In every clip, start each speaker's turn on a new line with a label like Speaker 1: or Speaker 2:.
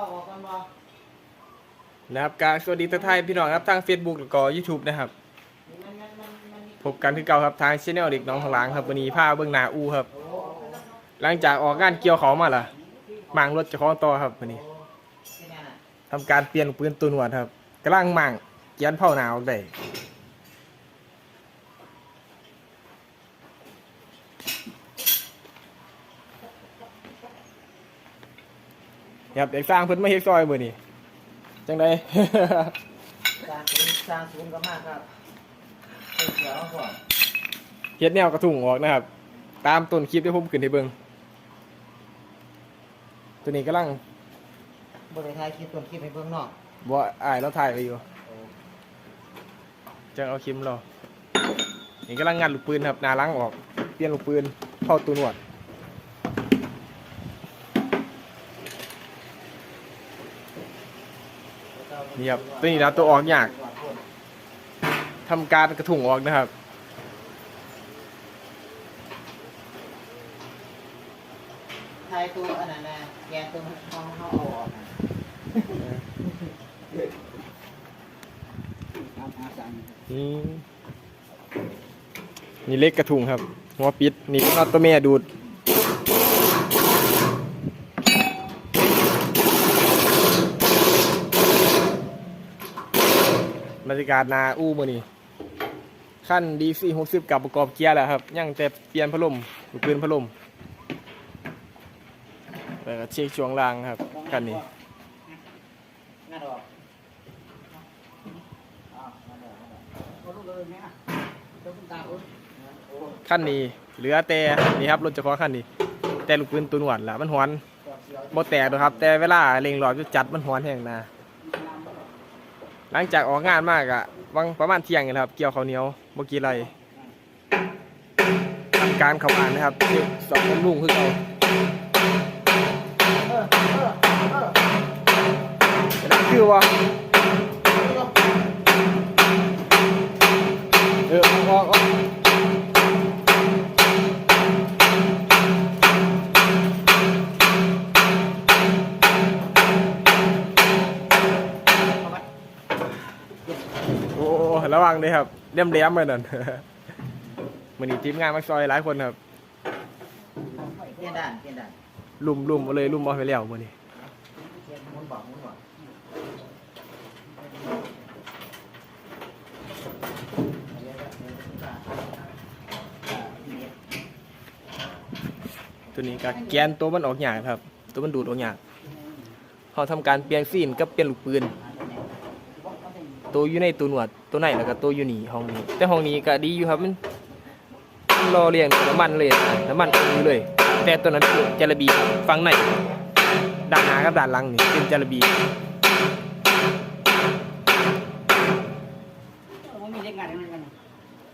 Speaker 1: เราออกกันบ่
Speaker 2: นะครับการสวัสดีทุกท่านพี่น้องครับทาง Facebook แล้วก็ YouTube นะครับ
Speaker 1: มันมันมันมัน
Speaker 2: พบกันคือเก่าครับทางช anel เด็กน้องทางหล้างครับวันนี้พาเบื้องหน้าอูครับ หลังจากออกงานเกี่ยวเขามาล่ะมางรถเจะคล้าของต่อครับวันนี้
Speaker 1: ที่นั่นน่ะ
Speaker 2: ทำการเปลี่ยนปืนตัวหนวดครับกำลังมั่งเกียนเผาหนาวออกได้ ครับเด็กสร้างเพิ่นมาเฮ็ดซอยมื้อนี้จังได
Speaker 1: สร้างศูนย์สร้างศูนย์ก็มากครับเดี๋ยวก่อน
Speaker 2: เฮ็ดแนวกระถุงออกนะครับ ตามต้นคลิปที่ผมขึ้นให้เบิ่งตัวนี้กำลัง
Speaker 1: บริษัทคิดต้นคิดในเบื้องนอก
Speaker 2: บ่อายเราถ่ายไปอยู่จังเอาคลิปเรานี่กำลังงัดลูกปืนครับหนาล้างออก เปลี่ยนลูกปืนเข้าตัวหนวด นี่ครับตัวนี้นะตัวออกยากทำการกระถุงออกนะครับ
Speaker 1: ไทยตัวอันนั้นนะแกนตัวเขาเขาเอาออกนะตามอาสัน
Speaker 2: นี่นี่เล็กกระถุงครับหัวปิดนี่ก็ตัวแม่ดูด บรรยากาศนาอู้มือนี่ขั้นดีซีหกสิบกับประกอบเกียร์แล้วครับยังแต่เปลี่ยนพัดลมลูกปืนพัดลมแล้วก็เช็คช่วงล่างครับคันนี้ขั้นนี้เหลือแต่นี่ครับรถเฉพาะขั้นนี้ แต่ลูกปืนตัวหนวดละมันหวน
Speaker 1: ก่อนเสียว
Speaker 2: บ่แตกหรอกครับ แต่เวลาเล็งหลอดจะจัดมันหวนแห้งนา หลังจากออกงานมากอะวังประมาณเที่ยงนี่แหละครับ เกี่ยวข้าวเหนียวเมื่อกี้ไรทำการเข้าอ่านนะครับเช็คสองลุงคือเขา
Speaker 1: เออเออเออ
Speaker 2: อันนั้นคือว่าเออออ ระวังเลยครับเลี่ยมเลี้ยมเลยนั่นมือนี้ทีมงานมาซอยหลายคนครับ
Speaker 1: เปลี่ยนด้านเปลี่ยนด้าน
Speaker 2: ลุมลุมเอาเลยลุมเอาไปแล้วมือนี้
Speaker 1: เปลี่ยนหมุนบอกหมุนบอก
Speaker 2: ตัวนี้ก็แกนตัวมันออกยากครับ ตัวมันดูดออกยากเขาทำการเปลี่ยนซีนกับเปลี่ยนลูกปืน ตัวอยู่ในตัวหนวดตัวไหนแล้วก็ตัวอยู่นี่ห้องนี้ แต่ห้องนี้ก็ดีอยู่ครับมันมันรอเรียงน้ำมันเลยน้ำมันอยู่เลย แต่ตัวนั้นคือจาระบีฟังในด้านหน้ากับด้านหลังนี่เป็นจาระบี
Speaker 1: ไม่มีเล็กงานอะไรกัน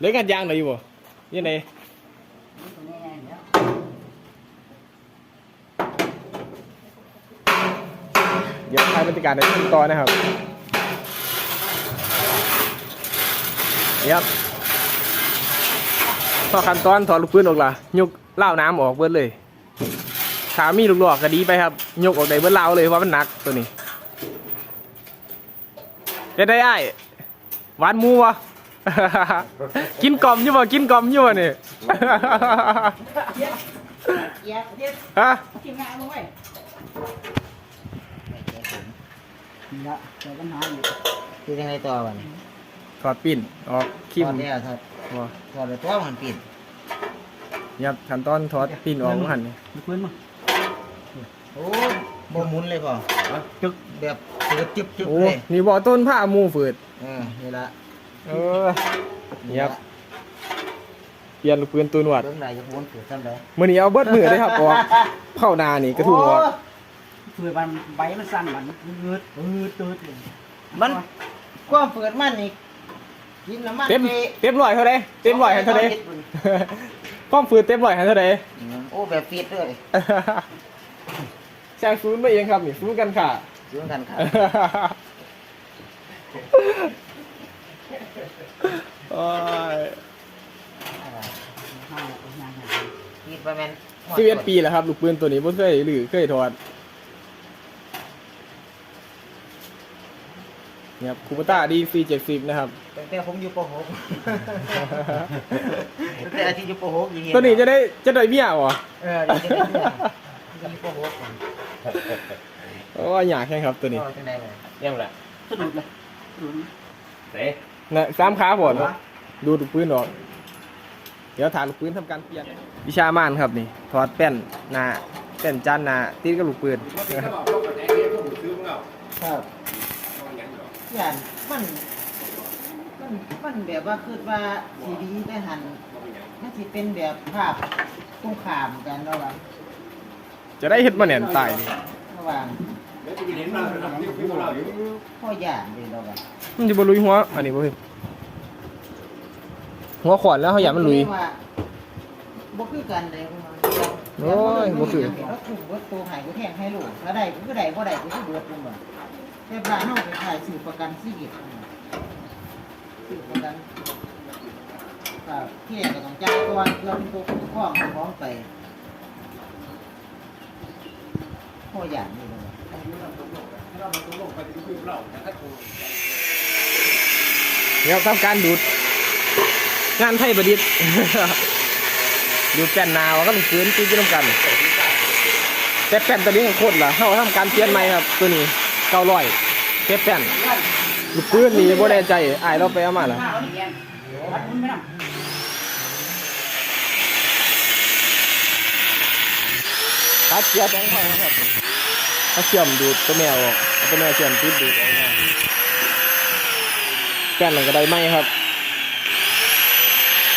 Speaker 2: เล็กกันยางไหนอยู่บ่ยังไงเดี๋ยวถ่ายบรรยากาศในขั้นตอนนะครับ นี่ครับพอขั้นตอนถอดลูกปืนออกละยกเหล้าน้ำออกเบิดเลยขามีลูกหลอกก็ดีไปครับ ยกออกได้เบิดเหล้าเลยเพราะมันหนักตัวนี้ได้ได้ไอ้ายหวานหมูวะกินกล่อมอยู่บ่กินกล่อมอยู่บ่นี่
Speaker 1: เย็ดเย็ดเย็ด
Speaker 2: ฮะ
Speaker 1: ทีมงานลงไว้นี่ละเจอปัญหาอยู่คือยังไงต่อวะนี่
Speaker 2: ถ อดปิ้นออกคิม
Speaker 1: ถอดแล้วถอด
Speaker 2: บ่
Speaker 1: ถอดแล้วตัวมันปิด
Speaker 2: ยับขั้นตอนถอดปิ้นออกหันนี่
Speaker 3: เพื่อนมา
Speaker 1: โอ้บ่หมุนเลยป่ะ
Speaker 3: จึก
Speaker 1: แบบเปิดจึ๊บจึ๊บ
Speaker 2: โอ้
Speaker 1: เลย
Speaker 2: นี่บ่ต้นผ้าหมูฝืด
Speaker 1: เออนี่ละ
Speaker 2: เออนี่ครับเปลี่ยนลูกปืนตัวหนวด
Speaker 1: เรื่องใดจะหมุนเปิดซ้ำใด
Speaker 2: มื้อนี้เอาเบิดมือเลยครับออกเข้าหนานี่กระถูกออก
Speaker 3: เพื่อมันใบมันสั้นมันเงืดเงืดตืดเลย
Speaker 1: มันความเปิดมันนี่ กินน้ำมัน
Speaker 2: เต็ม
Speaker 1: ไป
Speaker 2: เต็มร้อยเท่าใดเต็มร้อยให้เท่าใดความฝืดเต็มร้อยให้เท่าใด
Speaker 1: โอ้แบบฟิตเลย
Speaker 2: ช่างฟื้นมาเองครับนี่ฟื้นกันค่ะ
Speaker 1: ซื้อกันครับ
Speaker 2: โอ้ย
Speaker 3: ห้าห้าห้า
Speaker 1: คิดประมาณ
Speaker 2: สิบเอ็ดปีแล้วครับ ลูกปืนตัวนี้บ่เคยหรือเคยถอด นี่ยครับคูปต้าดีซีเจ็ดสิบนะครับ
Speaker 1: ตั้งแต่ผมอยู่ป .6 ตั้งแต่อาทิตย์อยู่ป .6 อย่างเงี้ย
Speaker 2: ตัวนี้จะได้จะได้เมียเหรอ
Speaker 1: เออเดี๋ยวจะได้เรื่องจะอยู่ป .6 ก่อน
Speaker 2: โอ้ยอยากแข่งครับตัวนี้
Speaker 1: ก็จังได๋เลย
Speaker 4: ยังแหละ
Speaker 3: สะดุดเลยสะดุด
Speaker 4: เตะ
Speaker 2: นะสามขาผลดูลูกปืนออก เดี๋ยวฐานลูกปืนทำการเปลี่ยน วิชามานครับนี่ถอดแป้นหน้าแป้นจานหน้าติดกับลูกปืน
Speaker 1: ครับ อย่างมัน มันมันแบบว่าคือว่าสีดีแต่หันมันสิเป็นแบบภาพตรงขามกันระหว่าง
Speaker 2: จะได้เฮ็ดมาแหน่นตายนี่
Speaker 1: ระหว่างพ่อย่านเลยระหว่าง
Speaker 2: มันจะบลุยหัว อันนี้บ่พี่หัวขวานแล้วเขาอยากมันลุย
Speaker 1: ว่าบ่คือกันเลยพวกมัน
Speaker 2: โอ้ยบ่คือ
Speaker 1: แล้วถูกเบิดตัวใหายกูแทงให้ลูกถ้าได้กูก็ได้บ่ได้กูก็เบิดลงบ่ แต่บ้านเฮาไปขายสื่อประกันชีวิตสื่อประกันครับที่แรกก็ต้องจ่ายก่อนเพื่อเป็นตัวคุ้มครองของของไปพ่ออย่านนี่เลย
Speaker 2: เดี๋ยวทำการดูด งานไทยประดิษฐ์ ดูดแป้นนาวก็ลูกปืนตีกันำกัน แต่แป้นตัวนี้โคตรละเขาทำการเปลี่ยนใหม่ครับ ตัวนี้ เก้าร้อยเก็บแป้นลูกปืนนี่บ่แน่ใจอายเราไปเอามาแล้วตัดเสียบแป้งเข้าครับถ้าเชื่อมดูดตัวแมวออกตัวแมวเชื่อมติดดูดออกมาแป้นหลังก็ไดไหมครับ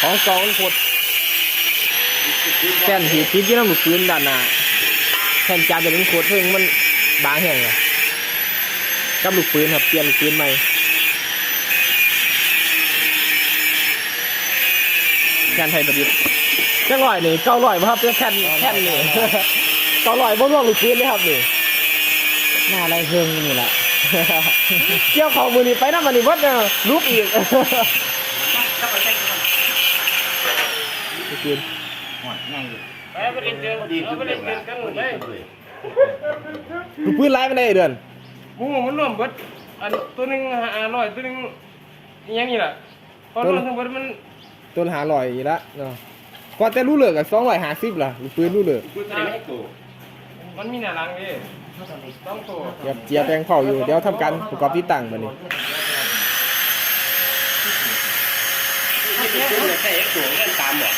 Speaker 2: ของเก่ามันโคตรแป้นที่ติดที่น้ำลูกปืนด้านหน้าแผ่นจานตัวนี้โคตรเพิ่งมันบางแห้งเลย กับลูกปืนครับเปลี่ยนลูกปืนใหม่แผ่นไทยประดิษฐ์จังหน่อยนี่เก้าร้อยป่ะครับเป็นแผ่นแผ่นนี่เก้าร้อยบ่ร่วงลูกปืนเลยครับนี่
Speaker 1: หน้าไรเฮิงนี่แหละ
Speaker 2: เกี่ยวของมือนี้ไปน้ำมันนี่วัดเนี่ยลุกอีกลูกปืน
Speaker 1: หอดง่ายอยู่
Speaker 4: ไปไปเล่นเจอเอาไปเล่นเจอกันหมดเลย
Speaker 2: ลูกปืนไล่ไม่ได้เดือน
Speaker 4: กูมันรวมเบิดอันตัวหนึงห้าร้อยตัวหนึงอิหยังนี่ล่ะพอรวมทั้งหมดมัน
Speaker 2: ตัวละหาลอยอีกแล้วเนาะกว่าแต่รู้เหลือกับสองร้อยห้าสิบล่ะลูกปืนรู้เหลือ
Speaker 4: มันมีหน้าหลังดิต้องตัว
Speaker 2: เจียบเจียบแปลงเผาอยู่เดี๋ยวทำการประกอบที่ตั้งบัดนี้
Speaker 4: ใช่ตัวเงินตามบ่